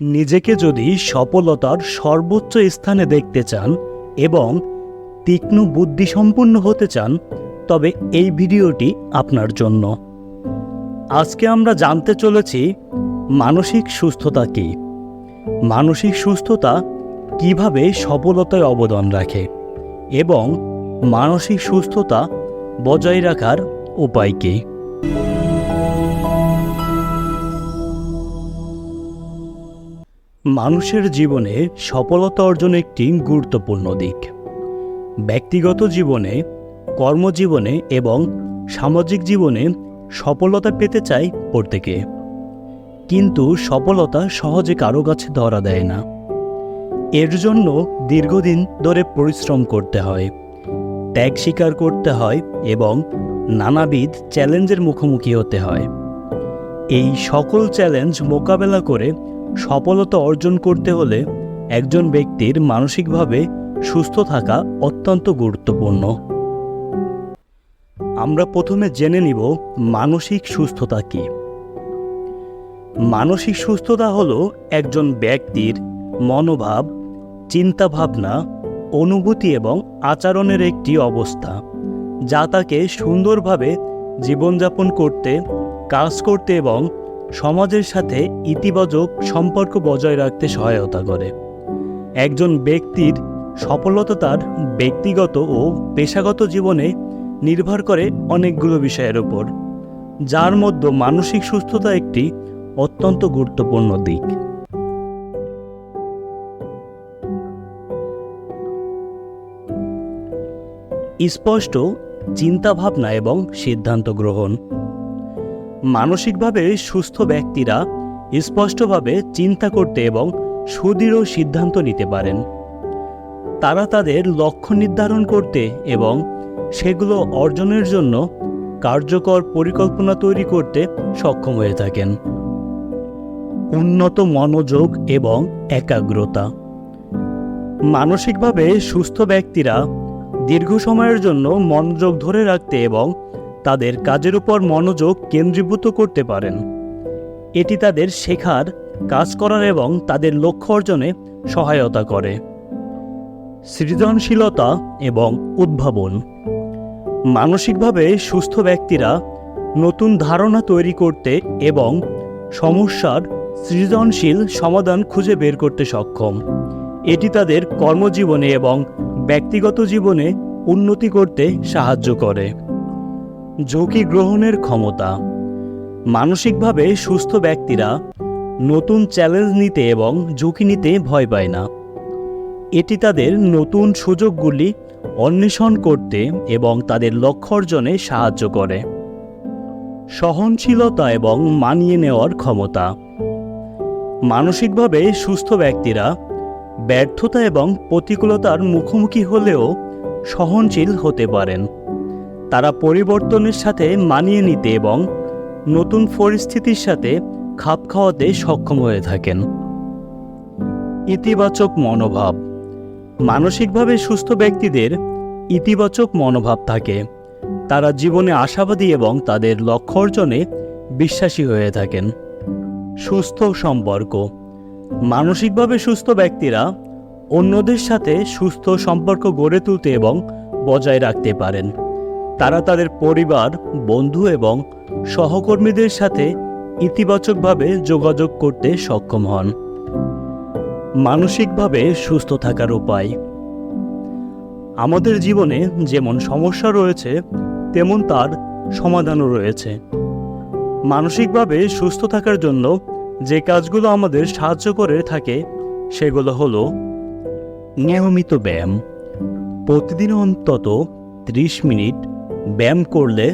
নিজেকে যদি সফলতার সর্বোচ্চ স্থানে দেখতে চান এবং তীক্ষ্ণ বুদ্ধিসম্পন্ন হতে চান, তবে এই ভিডিওটি আপনার জন্য। আজকে আমরা জানতে চলেছি মানসিক সুস্থতা কী? মানসিক সুস্থতা কীভাবে সফলতায় অবদান রাখে এবং মানসিক সুস্থতা বজায় রাখার উপায় কী? মানুষের জীবনে সফলতা অর্জন একটি গুরুত্বপূর্ণ দিক। ব্যক্তিগত জীবনে, কর্মজীবনে এবং সামাজিক জীবনে সফলতা পেতে চাই প্রত্যেকে। কিন্তু সফলতা সহজে কারও কাছে ধরা দেয় না। এর জন্য দীর্ঘদিন ধরে পরিশ্রম করতে হয়, ত্যাগ স্বীকার করতে হয় এবং নানাবিধ চ্যালেঞ্জের মুখোমুখি হতে হয়। এই সকল চ্যালেঞ্জ মোকাবেলা করে সফলতা অর্জন করতে হলে একজন ব্যক্তির মানসিকভাবে সুস্থ থাকা অত্যন্ত গুরুত্বপূর্ণ। আমরা প্রথমে জেনে নিব মানসিক সুস্থতা কী। মানসিক সুস্থতা হলো একজন ব্যক্তির মনোভাব, চিন্তাভাবনা, অনুভূতি এবং আচরণের একটি অবস্থা, যা তাকে সুন্দরভাবে জীবনযাপন করতে, কাজ করতে এবং সমাজের সাথে ইতিবাচক সম্পর্ক বজায় রাখতে সহায়তা করে। একজন ব্যক্তির সফলতা তার ব্যক্তিগত ও পেশাগত জীবনে নির্ভর করে অনেকগুলো বিষয়ের উপর, যার মধ্যে মানসিক সুস্থতা একটি অত্যন্ত গুরুত্বপূর্ণ দিক। স্পষ্ট চিন্তাভাবনা এবং সিদ্ধান্ত গ্রহণ। মানসিকভাবে সুস্থ ব্যক্তিরা স্পষ্টভাবে চিন্তা করতে এবং সুদৃঢ় সিদ্ধান্ত নিতে পারেন। তারা তাদের লক্ষ্য নির্ধারণ করতে এবং সেগুলো অর্জনের জন্য কার্যকর পরিকল্পনা তৈরি করতে সক্ষম হয়ে থাকেন। উন্নত মনোযোগ এবং একাগ্রতা। মানসিকভাবে সুস্থ ব্যক্তিরা দীর্ঘ সময়ের জন্য মনোযোগ ধরে রাখতে এবং তাদের কাজের উপর মনোযোগ কেন্দ্রীভূত করতে পারেন। এটি তাদের শেখার, কাজ করার এবং তাদের লক্ষ্য অর্জনে সহায়তা করে। সৃজনশীলতা এবং উদ্ভাবন। মানসিকভাবে সুস্থ ব্যক্তিরা নতুন ধারণা তৈরি করতে এবং সমস্যার সৃজনশীল সমাধান খুঁজে বের করতে সক্ষম। এটি তাদের কর্মজীবনে এবং ব্যক্তিগত জীবনে উন্নতি করতে সাহায্য করে। ঝুঁকি গ্রহণের ক্ষমতা। মানসিকভাবে সুস্থ ব্যক্তিরা নতুন চ্যালেঞ্জ নিতে এবং ঝুঁকি নিতে ভয় পায় না। এটি তাদের নতুন সুযোগগুলি অন্বেষণ করতে এবং তাদের লক্ষ্য অর্জনে সাহায্য করে। সহনশীলতা এবং মানিয়ে নেওয়ার ক্ষমতা। মানসিকভাবে সুস্থ ব্যক্তিরা ব্যর্থতা এবং প্রতিকূলতার মুখোমুখি হলেও সহনশীল হতে পারেন। তারা পরিবর্তনের সাথে মানিয়ে নিতে এবং নতুন পরিস্থিতির সাথে খাপ খাওয়াতে সক্ষম হয়ে থাকেন। ইতিবাচক মনোভাব। মানসিকভাবে সুস্থ ব্যক্তিদের ইতিবাচক মনোভাব থাকে। তারা জীবনে আশাবাদী এবং তাদের লক্ষ্য অর্জনে বিশ্বাসী হয়ে থাকেন। সুস্থ সম্পর্ক। মানসিকভাবে সুস্থ ব্যক্তিরা অন্যদের সাথে সুস্থ সম্পর্ক গড়ে তুলতে এবং বজায় রাখতে পারেন। তারা তাদের পরিবার, বন্ধু এবং সহকর্মীদের সাথে ইতিবাচকভাবে যোগাযোগ করতে সক্ষম হন। মানসিকভাবে সুস্থ থাকার উপায়। আমাদের জীবনে যেমন সমস্যা রয়েছে, তেমন তার সমাধানও রয়েছে। মানসিকভাবে সুস্থ থাকার জন্য যে কাজগুলো আমাদের সাহায্য করে থাকে, সেগুলো হলো নিয়মিত ব্যায়াম। প্রতিদিন অন্তত ত্রিশ মিনিট ব্যায়াম করলে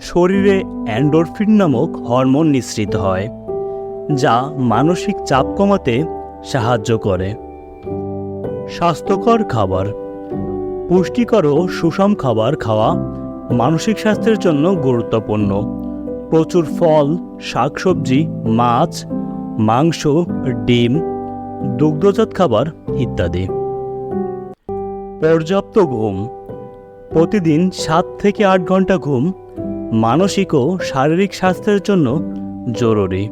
শরীরে অ্যান্ডোরফিন নামক হরমোন নিঃসৃত হয়, যা মানসিক চাপ কমাতে সাহায্য করে। স্বাস্থ্যকর খাবার, পুষ্টিকর ও সুষম খাবার খাওয়া মানসিক স্বাস্থ্যের জন্য গুরুত্বপূর্ণ। প্রচুর ফল, শাকসবজি, মাছ, মাংস, ডিম, দুগ্ধজাত খাবার ইত্যাদি। পর্যাপ্ত ঘুম প্রতিদিন সাত থেকে আট ঘণ্টা ঘুম মানসিক ও শারীরিক স্বাস্থ্যের জন্য জরুরি।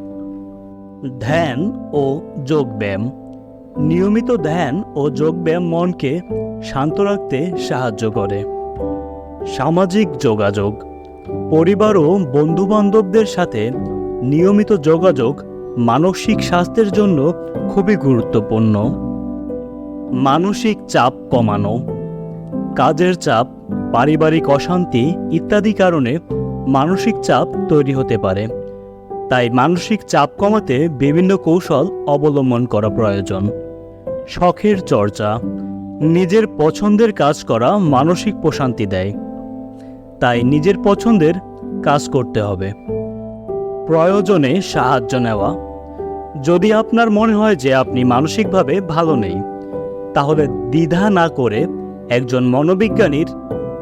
ধ্যান ও যোগব্যায়াম। নিয়মিত ধ্যান ও যোগব্যায়াম মনকে শান্ত রাখতে সাহায্য করে। সামাজিক যোগাযোগ। পরিবার ও বন্ধুবান্ধবদের সাথে নিয়মিত যোগাযোগ মানসিক স্বাস্থ্যের জন্য খুবই গুরুত্বপূর্ণ। মানসিক চাপ কমানো। কাজের চাপ, পারিবারিক অশান্তি ইত্যাদি কারণে মানসিক চাপ তৈরি হতে পারে। তাই মানসিক চাপ কমাতে বিভিন্ন কৌশল অবলম্বন করা প্রয়োজন। শখের চর্চা, নিজের পছন্দের কাজ করা মানসিক প্রশান্তি দেয়। তাই নিজের পছন্দের কাজ করতে হবে। প্রয়োজনে সাহায্য নেওয়া। যদি আপনার মনে হয় যে আপনি মানসিকভাবে ভালো নেই, তাহলে দ্বিধা না করে একজন মনোবিজ্ঞানীর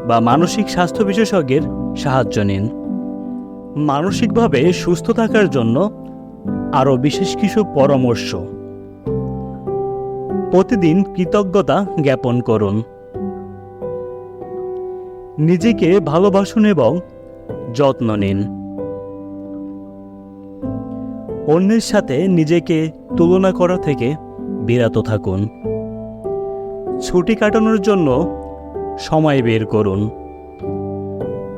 বা মানসিক স্বাস্থ্য বিশেষজ্ঞের সাহায্য নিন। মানসিকভাবে সুস্থ থাকার জন্য আরও বিশেষ কিছু পরামর্শ। প্রতিদিন কৃতজ্ঞতা জ্ঞাপন করুন। নিজেকে ভালোবাসুন এবং যত্ন নিন। অন্যের সাথে নিজেকে তুলনা করা থেকে বিরত থাকুন। ছুটি কাটানোর জন্য সময় বের করুন।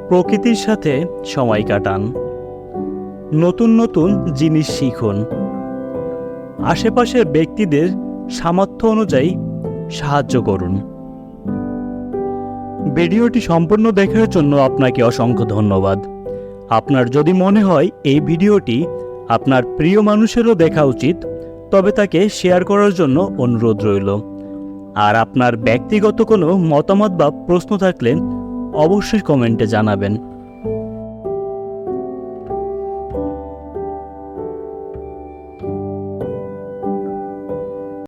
প্রকৃতির সাথে সময় কাটান। নতুন নতুন জিনিস শিখুন। আশেপাশের ব্যক্তিদের সামর্থ্য অনুযায়ী সাহায্য করুন। ভিডিওটি সম্পূর্ণ দেখার জন্য আপনাকে অসংখ্য ধন্যবাদ। আপনার যদি মনে হয় এই ভিডিওটি আপনার প্রিয় মানুষেরও দেখা উচিত, তবে তাকে শেয়ার করার জন্য অনুরোধ রইল। আর আপনার ব্যক্তিগত কোনো মতামত বা প্রশ্ন থাকলে অবশ্যই কমেন্টে জানাবেন।